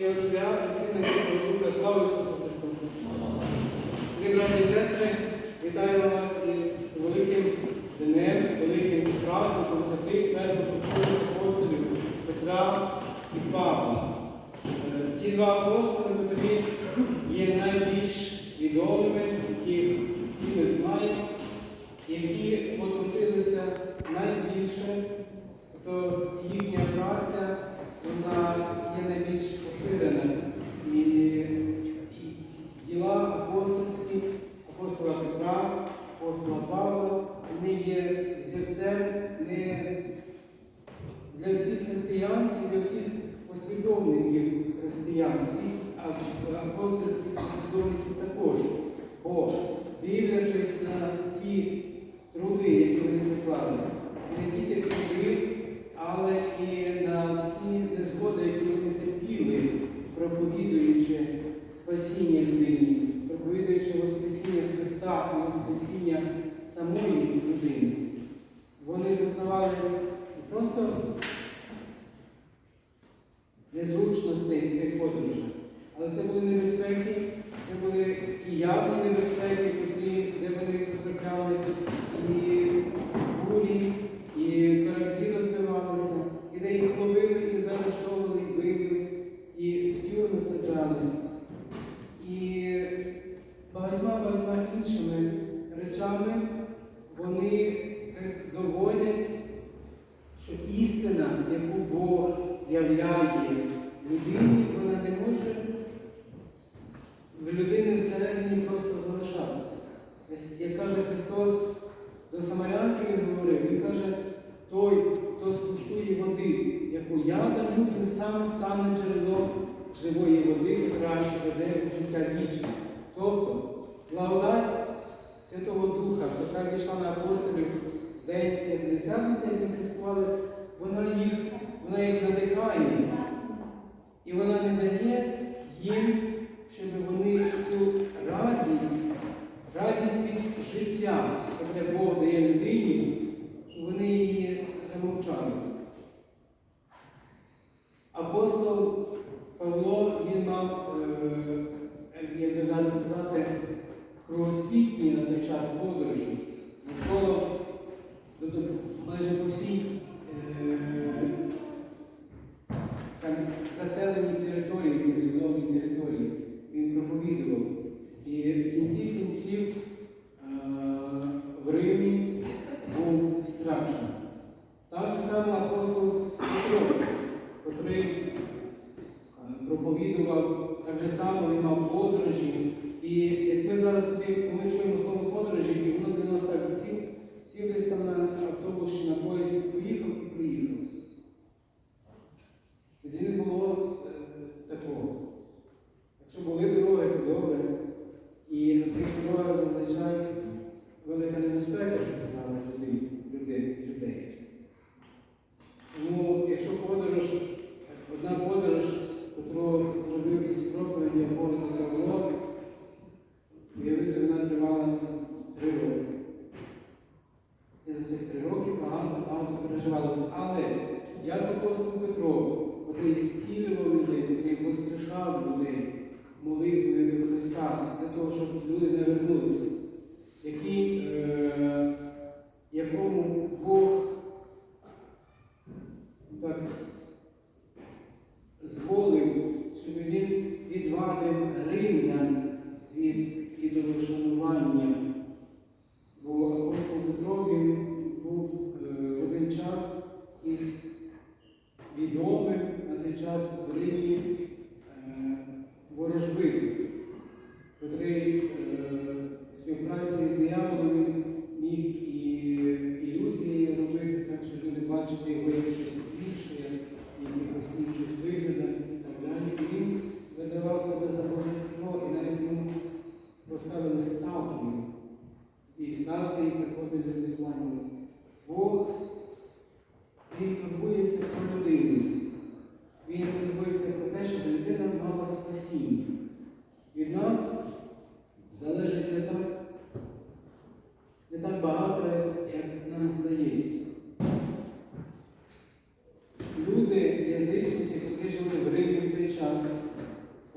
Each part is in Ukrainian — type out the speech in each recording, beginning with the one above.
І Отця, і Сина, і Святого Духа, слава Ісусу Христу. Браті і сестри, вітаємо вас із великим днем, великим праздником святих перших апостолів Петра і Павла. Е, ті два апостоли, котрі є найбільш відомими, які всі ми знають, які посвятилися найбільше, то їхня праця вона є найбільш проповідуючи спасіння людини джерелом живої води, храм, веде життя вічне. Тобто благодать Святого Духа, яка зійшла на апостолів день п'ятдесятниця, як ми святкували, вона їх, вона їх надихає. І вона не дає їм, щоб вони цю радість, радість від життя, яке Бог дає людині, щоб вони її замовчали. Апостол Павло він мав, е, е, як би зараз сказати, кругосвітні на той час подорожі, навколо проповідував, так же само він мав подорожі. І як ми зараз ми чуємо слово подорожі, і воно для нас так всі, всі десь там на автобусі, на поїзді, вами римлян від ідолошанування.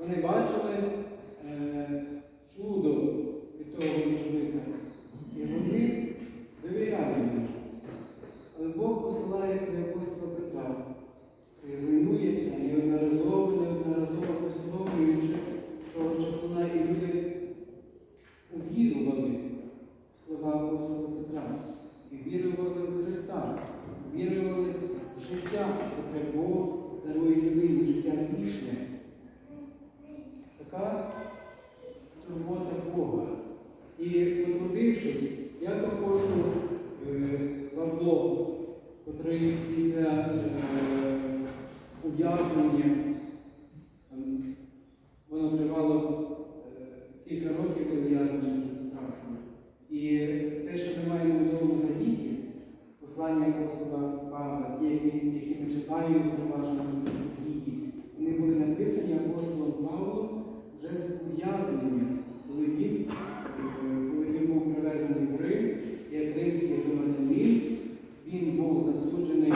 Вони бачили е, чудо від того життя. І вони довіряли йому. Але Бог посилає до апостола Петра, який руйнується неодноразово, неодноразово пословлюючи того чаклуна, і люди увірували в слова апостола Петра, і вірували в Христа, вірували в життя, яке Бог дарує людині, життя вічне. Така турбота Бога. І потрудившись, як апостол е, Павло, котрий після е, ув'язнення, там, воно тривало е, кілька років ув'язнення під страхом. І те, що ми маємо в Новому Завіті, послання апостола Павла, ті, які, які ми читаємо переважно в дії, вони були написані апостолом Павлом вже з ув'язнення, коли він, е, коли він був привезений в Рим, як римський громадянин, він був засуджений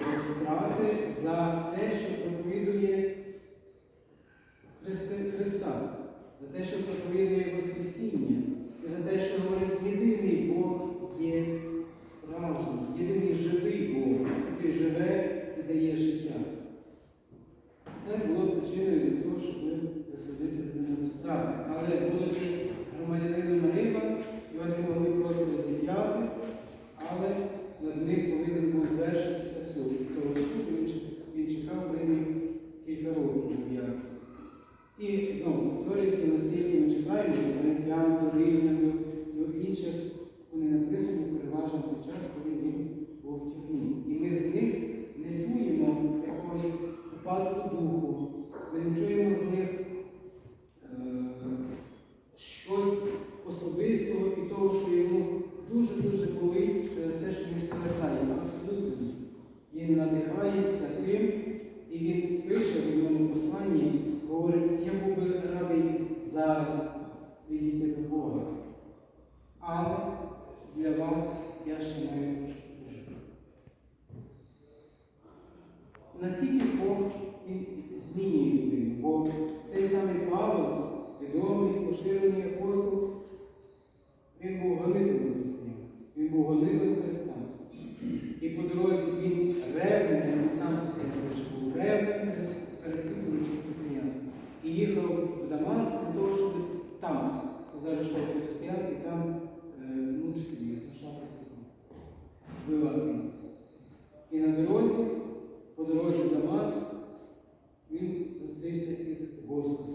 до страти за те, що проповідує Христи- Христа, за те, що проповідує Воскресіння, і за те, що говорить єдиний Бог є справжній, єдиний живий Бог, який живе і дає життя. Це було причиною для того, щоб засудити людину до страти. Але будучи громадянином Рима, його могли просто розіп'яти, але над ним повинен був звершитися суд. Того суду він чекав Римі кілька років ув'язнення. І знову, історії настільки ми читаємо, до Коринфян, до інших, вони написані переважно той час, коли він був в тюрмі. І ми з них не чуємо якогось упадку духу, ми не чуємо з них е, щось особистого і того, що йому дуже-дуже болить через те, що він страждає. Абсолютно. ні. Він надихається тим, і він пише в йому посланні, говорить, я був би радий зараз відійти до Бога. Але для вас я ще маю жити. Настільки Бог і змінює людину, бо цей самий Павел відомий, поширений апостол, він був гонителем християнства, він був гонителем Христа. І по дорозі він ревний, він сам по себе пише, був ревним переслідувачем християн. І їхав в Дамаск для того, щоб там заарештовувати християн і там е, мучити їх, знущатися з них, вбивати їх. І на дорозі, по дорозі Дамаск, він зустрівся із Господом.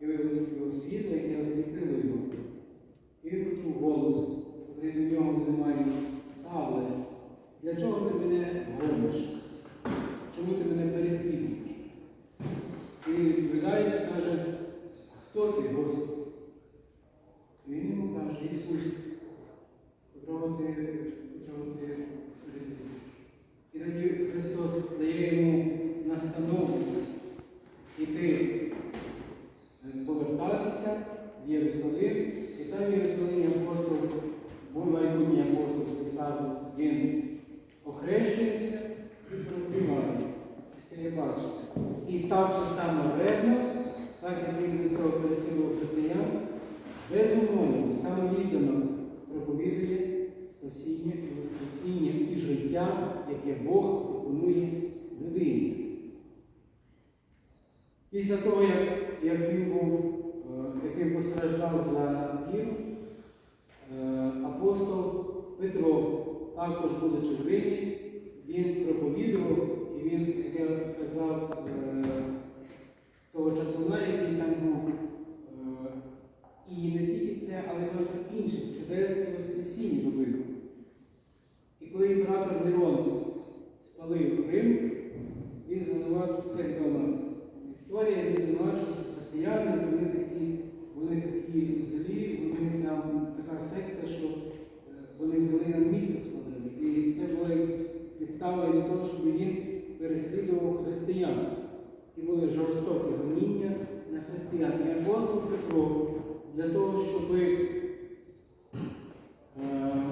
І виявилося світло, яке освітило його. І він почув голос, який до нього взимає Єрусалимі апостол, був майбутній апостол Савл, він охрещується і бачите. І так же само ревно, так як він цього переслідував християн, безумовно, самовіддано проповідує спасіння і воскресіння і життя, яке Бог пропонує людині. Після того, як, він був, е, як він постраждав за віру, апостол Петро, також будучи в Римі, він проповідував і він, як я казав, е, того чаклуна, який там був, е, і не тільки це, але багато інших чудес і воскресінь робив. І коли імператор Нерон спалив Рим, він звинуватив це відома історія, він звинувачив, що християни, вони вони такі злі, вони там така секта, що е, вони взяли на місто спалили. І це були підстави для того, щоб він переслідував християн. І були жорстокі гоніння на християн. І апостол Петро для того, щоб е,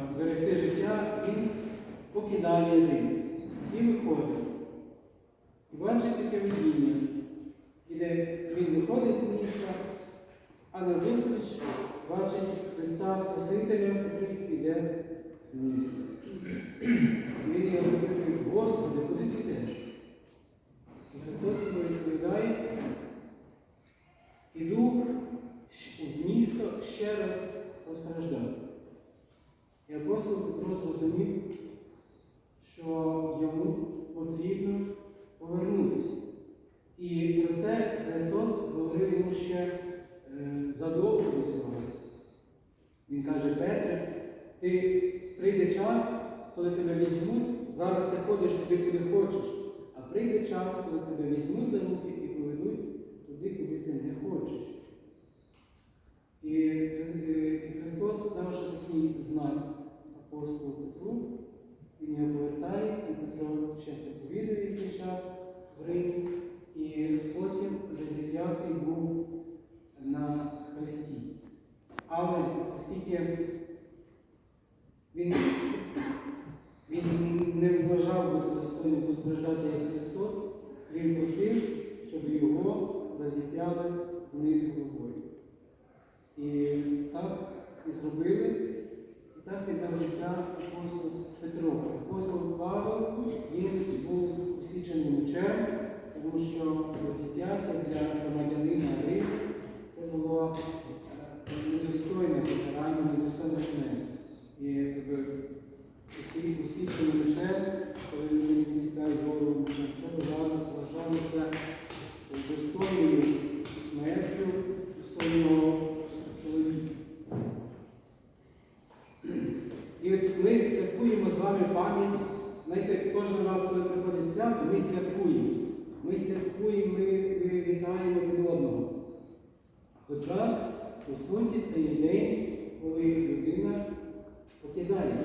зберегти життя, він покидає Рим і виходить. І бачить таке видіння. Де він виходить з міста, а назустріч бачить Христа Спасителя, який йде в міста. Він його запитує, Господи, куди ти йдеш? І Христос йому відповідає, іду в місто ще раз постраждати. І апостол Петро зрозумів, що йому потрібно повернутися. І про це Христос говорив йому ще е, задовго до цього. Він каже, Петре, ти прийде час, коли тебе візьмуть, зараз ти ходиш туди, куди хочеш, а час, коли тебе візьмуть за руки amazing свято, ми святкуємо. Ми святкуємо, ми, ми вітаємо один одного. Хоча, по суті, це є день, коли людина покидає.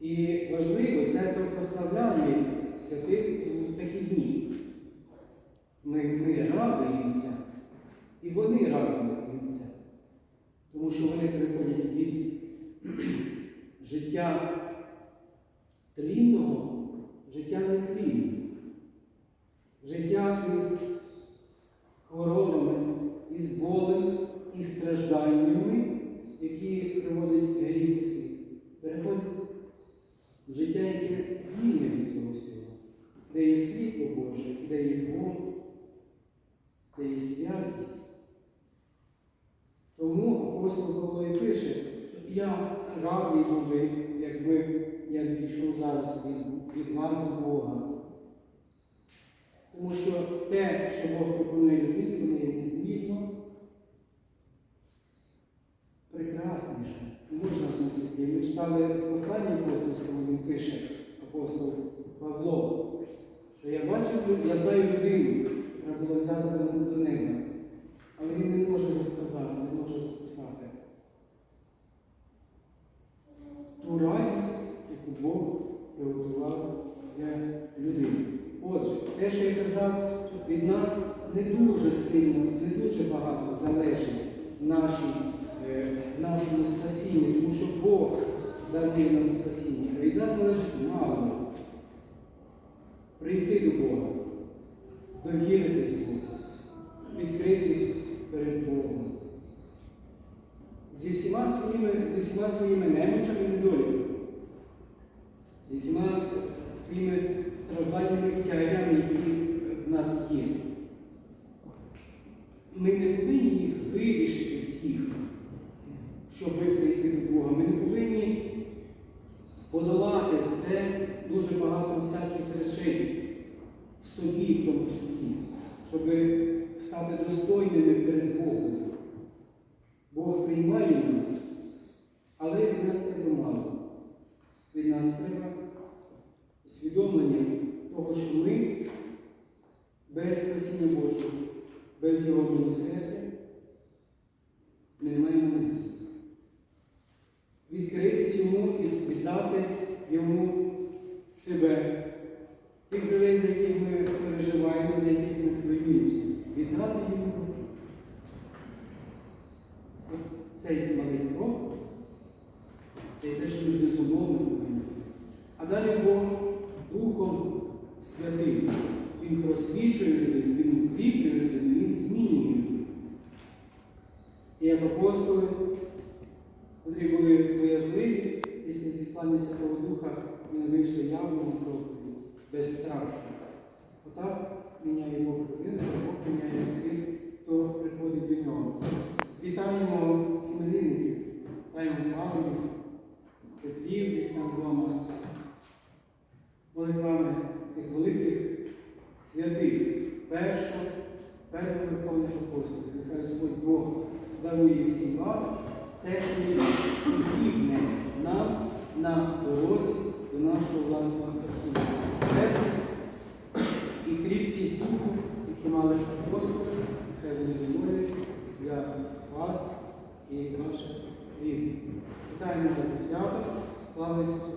І важливо, це прославляє святих у такі дні. Ми, ми радуємося, і вони радуються, тому що вони переходять від життя тлінного в життя нетлінне, життя із хворобами, із болем, із стражданнями, які приводить гріх у світ. Переходить в життя, яке вільне від цього всього, де є світло Боже, де є Бог, де є святість. Тому апостол Павло і пише, що я радий був би, якби я пішов зараз від, вас до Бога. Тому що те, що Бог пропонує людині, воно є незмінно прекрасніше. Можна знайти. Ми читали в посланні апостольському, він пише, апостол Павло, що я бачив, я знаю людину, треба було взяти до неба. Але він не може розказати, не може розписати. Ту радість, яку Бог приготував для людини. Отже, те, що я казав, від нас не дуже сильно, не дуже багато залежить нашій, е, нашому спасінні, тому що Бог дарує нам спасіння. А від нас залежить мало. Прийти до Бога, довіритись Богу, відкритись перед Богом. Зі всіма своїми, зі всіма своїми немочами недоліками, зі всіма своїми стражданнями і які в нас є. Ми не повинні їх вирішити всіх, щоб прийти до Бога. Ми не повинні подолати все, дуже багато всяких речей в собі, в тому числі, щоб стати достойними перед Богом. Бог приймає нас, але від нас треба мало. Від нас треба усвідомлення того, що ми без спасіння Божого, без Його милосердя, ми не маємо надії. Відкритись йому і віддати йому себе, тих людей, за яких ми переживаємо, за яких ми хвилюємося, віддати йому. Цей малий крок, це те, що ми безумовно. А далі Бог Духом Святим, він просвічує людину, він укріплює людину, він змінює людину. І як апостоли, котрі були боязливі, після зіслання Святого Духа вони вийшли явно на проповідь, без страху. Отак міняє Бог людину, Бог міняє тих, хто приходить до нього. Вітаємо іменинників, вітаємо Павлів, Петрів десь там вдома. Богопосту, нехай Господь Бог дарує всім вам те, що є потрібне нам на дорозі до нашого власного спасіння. Крепкість і кріпкість духу, які мали апостоли, нехай вони вимоги для вас і ваших рівних. Вітаємо вас за свято. Слава Ісусу!